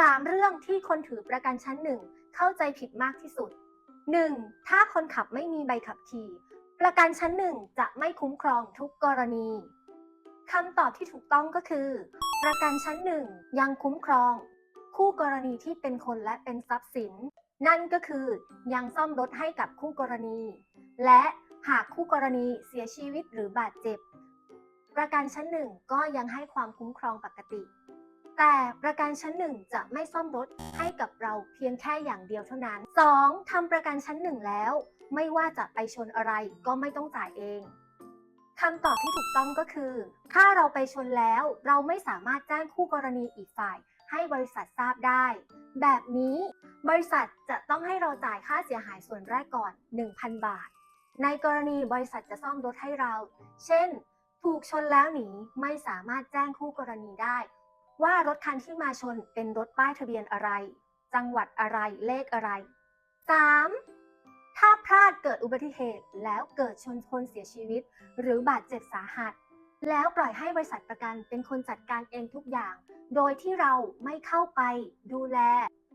3 เรื่องที่คนถือประกันชั้นหนึ่งเข้าใจผิดมากที่สุด 1. ถ้าคนขับไม่มีใบขับขี่ ประกันชั้นหนึ่งจะไม่คุ้มครองทุกกรณีคำตอบที่ถูกต้องก็คือ ประกันชั้นหนึ่งยังคุ้มครอง คู่กรณีที่เป็นคนและเป็นทรัพย์สิน นั่นก็คือยังซ่อมรถให้กับคู่กรณี และหากคู่กรณีเสียชีวิตหรือบาดเจ็บ ประกันชั้นหนึ่งก็ยังให้ความคุ้มครองปกติ แต่ประกันชั้นหนึ่งจะไม่ซ่อมรถให้กับเราเพียงแค่อย่างเดียวเท่านั้น 2. ทำประกันชั้นหนึ่งแล้ว ไม่ว่าจะไปชนอะไรก็ไม่ต้องจ่ายเองคำตอบที่ถูกต้องก็คือ ถ้าเราไปชนแล้วเราไม่สามารถแจ้งคู่กรณีอีกฝ่าย ให้บริษัททราบได้ แบบนี้บริษัทจะต้องให้เราจ่ายค่าเสียหายส่วนแรกก่อน 1,000 บาท ในกรณีบริษัทจะซ่อมรถให้เรา เช่น ถูกชนแล้วหนีไม่สามารถแจ้งคู่กรณีได้ ว่ารถคันที่มาชนเป็นรถป้ายทะเบียนอะไร จังหวัดอะไรเลขอะไร 3. ถ้าพลาดเกิดอุบัติเหตุแล้วเกิดชนคนเสียชีวิต หรือบาดเจ็บสาหัส แล้วปล่อยให้บริษัทประกันเป็นคนจัดการเองทุกอย่าง โดยที่เราไม่เข้าไปดูแล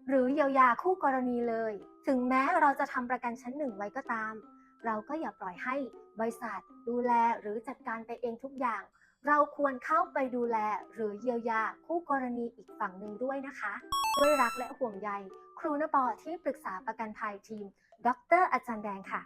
หรือเยียวยาคู่กรณีเลย ถึงแม้เราจะทำประกันชั้นหนึ่งไว้ก็ตาม เราก็อย่าปล่อยให้บริษัทดูแลหรือจัดการไปเองทุกอย่าง เราควรเข้าไปดูแลหรือเยียวยาคู่กรณีอีกฝั่งหนึ่งด้วยนะคะ ด้วยรักและห่วงใย ครูนปอที่ปรึกษาประกันภัยทีม ดร อาจารย์แดงค่ะ